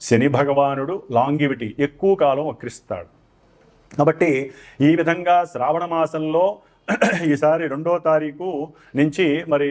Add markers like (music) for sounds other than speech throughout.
శని భగవానుడు లాంగివిటీ ఎక్కువ కాలం వక్రిస్తాడు. కాబట్టి ఈ విధంగా శ్రావణ మాసంలో (clears throat) ఈసారి రెండో తారీఖు నుంచి మరి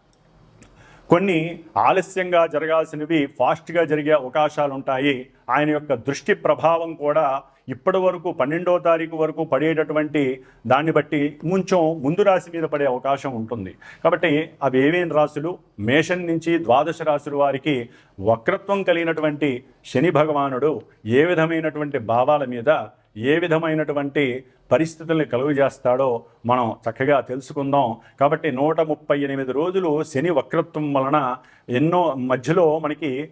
కొన్ని ఆలస్యంగా జరగాల్సినవి ఫాస్ట్గా జరిగే అవకాశాలు ఉంటాయి ఆయన యొక్క దృష్టి ప్రభావం కూడా ఇప్పటి వరకు పన్నెండో తారీఖు వరకు పడేటటువంటి దాన్ని బట్టి కొంచెం ముందు రాశి మీద పడే అవకాశం ఉంటుంది. కాబట్టి అవి ఏమేం రాశులు? మేషం నుంచి ద్వాదశ రాశుల వారికి వక్రత్వం కలిగినటువంటి శని భగవానుడు ఏ విధమైనటువంటి భావాల మీద ఏ విధమైనటువంటి పరిస్థితుల్ని కలుగు చేస్తాడో మనం చక్కగా తెలుసుకుందాం. కాబట్టి నూట ముప్పై ఎనిమిది రోజులు శని వక్రత్వం వలన ఎన్నో మధ్యలో మనకి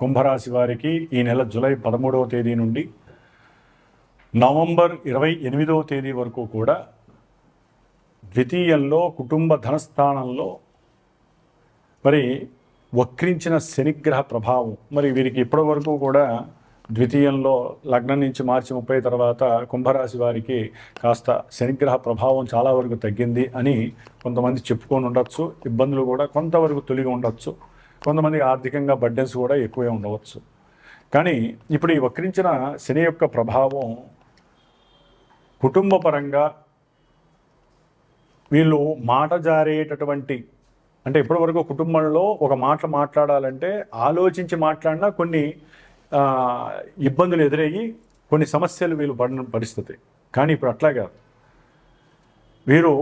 కుంభరాశి వారికి ఈ నెల జూలై పదమూడవ తేదీ నుండి నవంబర్ ఇరవై ఎనిమిదవ తేదీ వరకు కూడా ద్వితీయంలో కుటుంబ ధనస్థానంలో మరి వక్రించిన శనిగ్రహ ప్రభావం. మరి వీరికి ఇప్పటి వరకు కూడా ద్వితీయంలో లగ్నం నుంచి మార్చి ముప్పై తర్వాత కుంభరాశి వారికి కాస్త శనిగ్రహ ప్రభావం చాలా వరకు తగ్గింది అని కొంతమంది చెప్పుకొని ఉండొచ్చు. ఇబ్బందులు కూడా కొంతవరకు తొలిగి ఉండొచ్చు. కొంతమంది ఆర్థికంగా బడ్డెన్స్ కూడా ఎక్కువే ఉండవచ్చు. కానీ ఇప్పుడు ఈ వక్రించిన శని యొక్క ప్రభావం కుటుంబపరంగా వీళ్ళు మాట జారేటటువంటి అంటే ఇప్పటివరకు కుటుంబంలో ఒక మాట మాట్లాడాలంటే ఆలోచించి మాట్లాడినా కొన్ని ఇబ్బందులు ఎదురయ్యి కొన్ని సమస్యలు వీళ్ళు పడిన పరిస్థితి. కానీ ఇప్పుడు అట్లా కాదు వీరు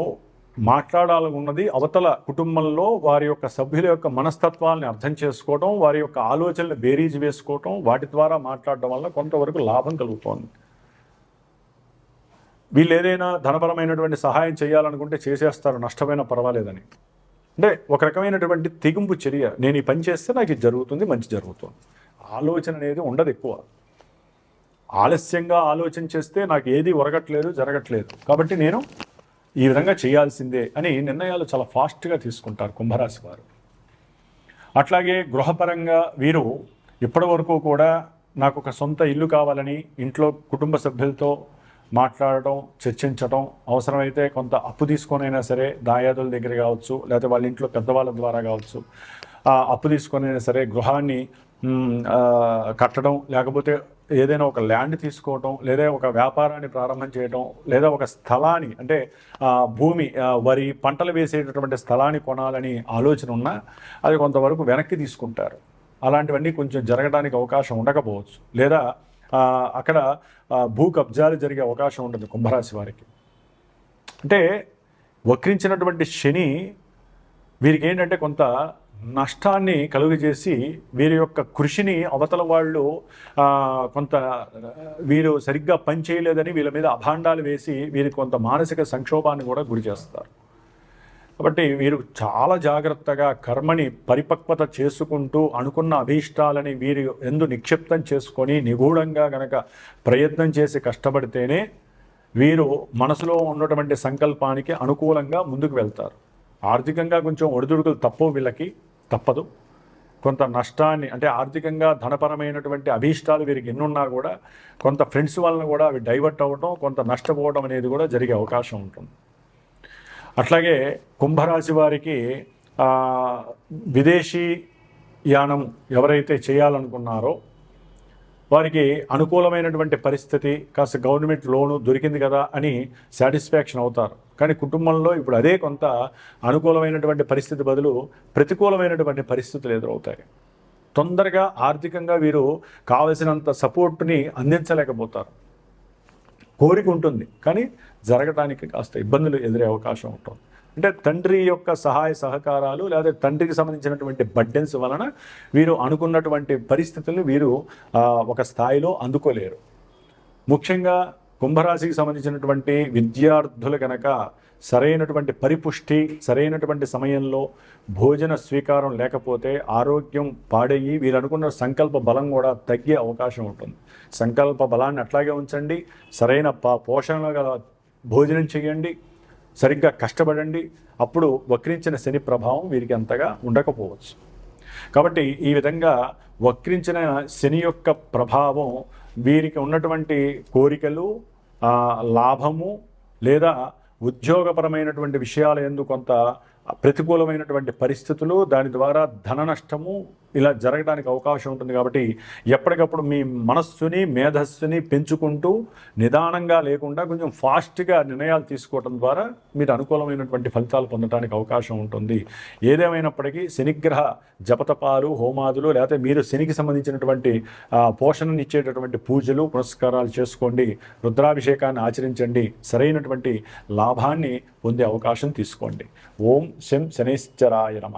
మాట్లాడాలనున్నది అవతల కుటుంబంలో వారి యొక్క సభ్యుల యొక్క మనస్తత్వాలను అర్థం చేసుకోవడం వారి యొక్క ఆలోచనలు బేరీజ్ వేసుకోవటం వాటి ద్వారా మాట్లాడడం వల్ల కొంతవరకు లాభం కలుగుతోంది. వీళ్ళు ఏదైనా ధనపరమైనటువంటి సహాయం చేయాలనుకుంటే చేసేస్తారు నష్టమైన పర్వాలేదని. అంటే ఒక రకమైనటువంటి తెగింపు చర్య నేను ఈ పని చేస్తే నాకు ఇది జరుగుతుంది మంచి జరుగుతుంది. ఆలోచన అనేది ఉండదు ఎక్కువ. ఆలస్యంగా ఆలోచన చేస్తే నాకు ఏది ఒరగట్లేదు జరగట్లేదు. కాబట్టి నేను ఈ విధంగా చేయాల్సిందే అని నిర్ణయాలు చాలా ఫాస్ట్గా తీసుకుంటారు కుంభరాశి వారు. అట్లాగే గృహపరంగా వీరు ఇప్పటి వరకు కూడా నాకు ఒక సొంత ఇల్లు కావాలని ఇంట్లో కుటుంబ సభ్యులతో మాట్లాడటం చర్చించటం అవసరమైతే కొంత అప్పు తీసుకొనైనా సరే దాయాదుల దగ్గర కావచ్చు లేకపోతే వాళ్ళ ఇంట్లో పెద్దవాళ్ళ ద్వారా కావచ్చు ఆ అప్పు తీసుకొనైనా సరే గృహాన్ని కట్టడం లేకపోతే ఏదైనా ఒక ల్యాండ్ తీసుకోవటం లేదా ఒక వ్యాపారాన్ని ప్రారంభం చేయటం లేదా ఒక స్థలాన్ని అంటే భూమి వరి పంటలు వేసేటటువంటి స్థలాన్ని కొనాలని ఆలోచన ఉన్నా అది కొంతవరకు వెనక్కి తీసుకుంటారు. అలాంటివన్నీ కొంచెం జరగడానికి అవకాశం ఉండకపోవచ్చు. లేదా అక్కడ భూ కబ్జాలు జరిగే అవకాశం ఉంటుంది కుంభరాశి వారికి. అంటే వక్రించినటువంటి శని వీరికి ఏంటంటే కొంత నష్టాన్ని కలుగజేసి వీరి యొక్క కృషిని అవతల వాళ్ళు కొంత వీరు సరిగ్గా పని చేయలేదని వీళ్ళ మీద అభాండాలు వేసి వీరి కొంత మానసిక సంక్షోభాన్ని కూడా గురి చేస్తారు. కాబట్టి వీరు చాలా జాగ్రత్తగా కర్మని పరిపక్వత చేసుకుంటూ అనుకున్న అభీష్టాలని వీరు ఎందు నిక్షిప్తం చేసుకొని నిగూఢంగా గనక ప్రయత్నం చేసి కష్టపడితేనే వీరు మనసులో ఉన్నటువంటి సంకల్పానికి అనుకూలంగా ముందుకు వెళ్తారు. ఆర్థికంగా కొంచెం ఒడిదుడుకులు తప్పవు వీళ్ళకి. తప్పదు. కొంత నష్టాన్ని అంటే ఆర్థికంగా ధనపరమైనటువంటి అభీష్టాలు వీరికి ఎన్నున్నా కూడా కొంత ఫ్రెండ్స్ వలన కూడా అవి డైవర్ట్ అవ్వడం కొంత నష్టపోవడం అనేది కూడా జరిగే అవకాశం ఉంటుంది. అట్లాగే కుంభరాశి వారికి విదేశీ యానం ఎవరైతే చేయాలనుకున్నారో వారికి అనుకూలమైనటువంటి పరిస్థితి కాస్త గవర్నమెంట్ లోను దొరికింది కదా అని సాటిస్ఫాక్షన్ అవుతారు. కానీ కుటుంబంలో ఇప్పుడు అదే కొంత అనుకూలమైనటువంటి పరిస్థితి బదులు ప్రతికూలమైనటువంటి పరిస్థితులు ఎదురవుతాయి. తొందరగా ఆర్థికంగా వీరు కావలసినంత సపోర్ట్ని అందించలేకపోతారు. కోరిక ఉంటుంది కానీ జరగడానికి కాస్త ఇబ్బందులు ఎదురే అవకాశం ఉంటుంది. అంటే తండ్రి యొక్క సహాయ సహకారాలు లేదా తండ్రికి సంబంధించినటువంటి బడ్డెన్స్ వలన వీరు అనుకున్నటువంటి పరిస్థితులను వీరు ఒక స్థాయిలో అందుకోలేరు. ముఖ్యంగా కుంభరాశికి సంబంధించినటువంటి విద్యార్థులు కనుక సరైనటువంటి పరిపుష్టి సరైనటువంటి సమయంలో భోజన స్వీకారం లేకపోతే ఆరోగ్యం పాడయ్యి వీరు అనుకున్న సంకల్ప బలం కూడా తగ్గే అవకాశం ఉంటుంది. సంకల్ప బలాన్ని అట్లాగే ఉంచండి. సరైన ప- పోషణ గల భోజనం చేయండి. సరిగ్గా కష్టపడండి. అప్పుడు వక్రించిన శని ప్రభావం వీరికి అంతగా ఉండకపోవచ్చు. కాబట్టి ఈ విధంగా వక్రించిన శని యొక్క ప్రభావం వీరికి ఉన్నటువంటి కోరికలు లాభము లేదా ఉద్యోగపరమైనటువంటి విషయాల ఎందు కొంత ప్రతికూలమైనటువంటి పరిస్థితులు దాని ద్వారా ధన నష్టము ఇలా జరగడానికి అవకాశం ఉంటుంది కాబట్టి ఎప్పటికప్పుడు మీ మనస్సుని మేధస్సుని పెంచుకుంటూ నిదానంగా లేకుండా కొంచెం ఫాస్ట్గా నిర్ణయాలు తీసుకోవడం ద్వారా మీరు అనుకూలమైనటువంటి ఫలితాలు పొందడానికి అవకాశం ఉంటుంది. ఏదేమైనప్పటికీ శనిగ్రహ జపతపాలు హోమాదులు లేకపోతే మీరు శనికి సంబంధించినటువంటి పోషణను పోషణనిచ్చేటటువంటి పూజలు పునస్కారాలు చేసుకోండి. రుద్రాభిషేకాన్ని ఆచరించండి. సరైనటువంటి లాభాన్ని పొందే అవకాశం తీసుకోండి. ఓం శం శనేశ్వరాయ నమ.